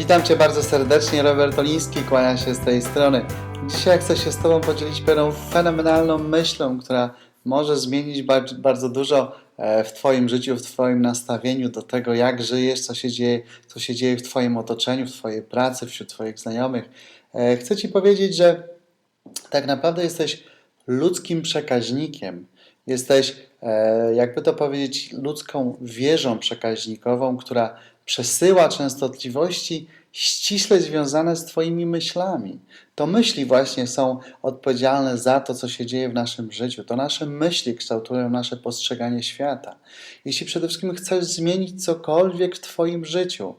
Witam Cię bardzo serdecznie, Robert Oliński, kłania się z tej strony. Dzisiaj chcę się z Tobą podzielić pewną fenomenalną myślą, która może zmienić bar- bardzo dużo e, w Twoim życiu, w Twoim nastawieniu do tego, jak żyjesz, co się dzieje, co się dzieje w Twoim otoczeniu, w Twojej pracy, wśród Twoich znajomych. E, Chcę Ci powiedzieć, że tak naprawdę jesteś ludzkim przekaźnikiem. Jesteś, e, jakby to powiedzieć, ludzką wieżą przekaźnikową, która przesyła częstotliwości ściśle związane z Twoimi myślami. To myśli właśnie są odpowiedzialne za to, co się dzieje w naszym życiu. To nasze myśli kształtują nasze postrzeganie świata. Jeśli przede wszystkim chcesz zmienić cokolwiek w Twoim życiu,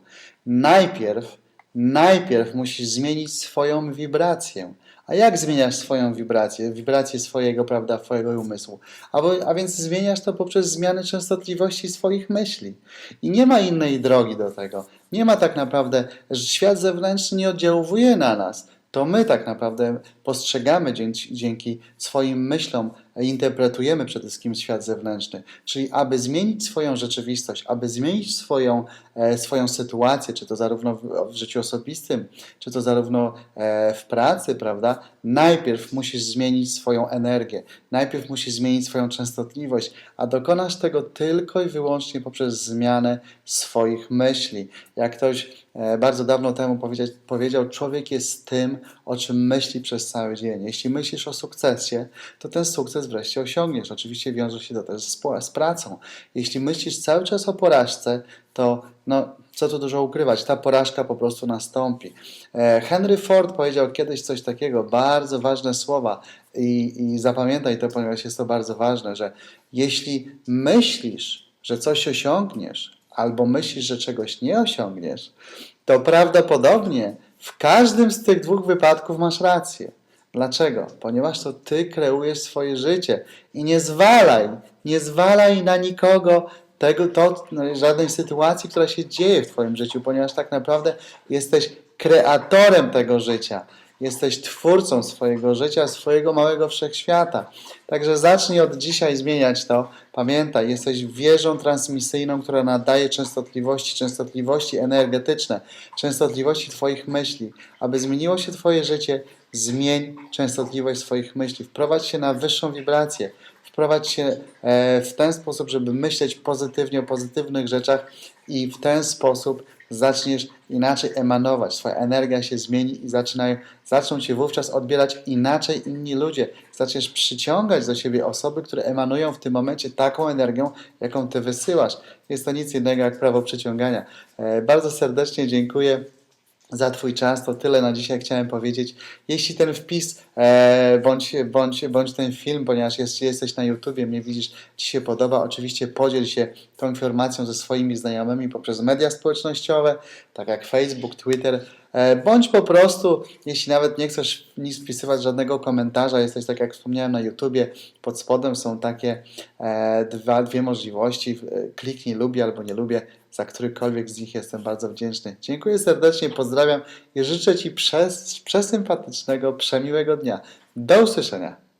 najpierw, najpierw musisz zmienić swoją wibrację. A jak zmieniasz swoją wibrację, wibrację swojego, prawda, twojego umysłu? A, bo, a więc zmieniasz to poprzez zmianę częstotliwości swoich myśli. I nie ma innej drogi do tego. Nie ma tak naprawdę, że świat zewnętrzny nie oddziałuje na nas. To my tak naprawdę postrzegamy dzięki, dzięki swoim myślom, interpretujemy przede wszystkim świat zewnętrzny. Czyli aby zmienić swoją rzeczywistość, aby zmienić swoją, e, swoją sytuację, czy to zarówno w, życiu osobistym, czy to zarówno e, w pracy, prawda? Najpierw musisz zmienić swoją energię, najpierw musisz zmienić swoją częstotliwość, a dokonasz tego tylko i wyłącznie poprzez zmianę swoich myśli. Jak ktoś bardzo dawno temu powiedział, człowiek jest tym, o czym myśli przez cały dzień. Jeśli myślisz o sukcesie, to ten sukces wreszcie osiągniesz. Oczywiście wiąże się to też z pracą. Jeśli myślisz cały czas o porażce, to no, co tu dużo ukrywać, ta porażka po prostu nastąpi. E, Henry Ford powiedział kiedyś coś takiego, bardzo ważne słowa i, i zapamiętaj to, ponieważ jest to bardzo ważne, że jeśli myślisz, że coś osiągniesz, albo myślisz, że czegoś nie osiągniesz, to prawdopodobnie w każdym z tych dwóch wypadków masz rację. Dlaczego? Ponieważ to ty kreujesz swoje życie i nie zwalaj, nie zwalaj na nikogo tego, to, no, żadnej sytuacji, która się dzieje w twoim życiu, ponieważ tak naprawdę jesteś kreatorem tego życia. Jesteś twórcą swojego życia, swojego małego wszechświata. Także zacznij od dzisiaj zmieniać to. Pamiętaj, jesteś wieżą transmisyjną, która nadaje częstotliwości, częstotliwości energetyczne, częstotliwości Twoich myśli. Aby zmieniło się Twoje życie, zmień częstotliwość swoich myśli. Wprowadź się na wyższą wibrację. Wprowadź się e, w ten sposób, żeby myśleć pozytywnie o pozytywnych rzeczach i w ten sposób zaczniesz inaczej emanować. Twoja energia się zmieni i zaczynają, zaczną Cię wówczas odbierać inaczej inni ludzie. Zaczniesz przyciągać do siebie osoby, które emanują w tym momencie taką energią, jaką Ty wysyłasz. Jest to nic innego jak prawo przyciągania. E, bardzo serdecznie dziękuję za Twój czas. To tyle na dzisiaj chciałem powiedzieć. Jeśli ten wpis e, bądź, bądź, bądź ten film, ponieważ jest, jesteś na YouTubie, mnie widzisz, Ci się podoba, oczywiście podziel się tą informacją ze swoimi znajomymi poprzez media społecznościowe, tak jak Facebook, Twitter, bądź po prostu, jeśli nawet nie chcesz nic wpisywać, żadnego komentarza, jesteś tak jak wspomniałem na YouTubie, pod spodem są takie e, dwa, dwie możliwości, e, kliknij lubię albo nie lubię, za którykolwiek z nich jestem bardzo wdzięczny. Dziękuję serdecznie, pozdrawiam i życzę Ci przesympatycznego, przemiłego dnia. Do usłyszenia.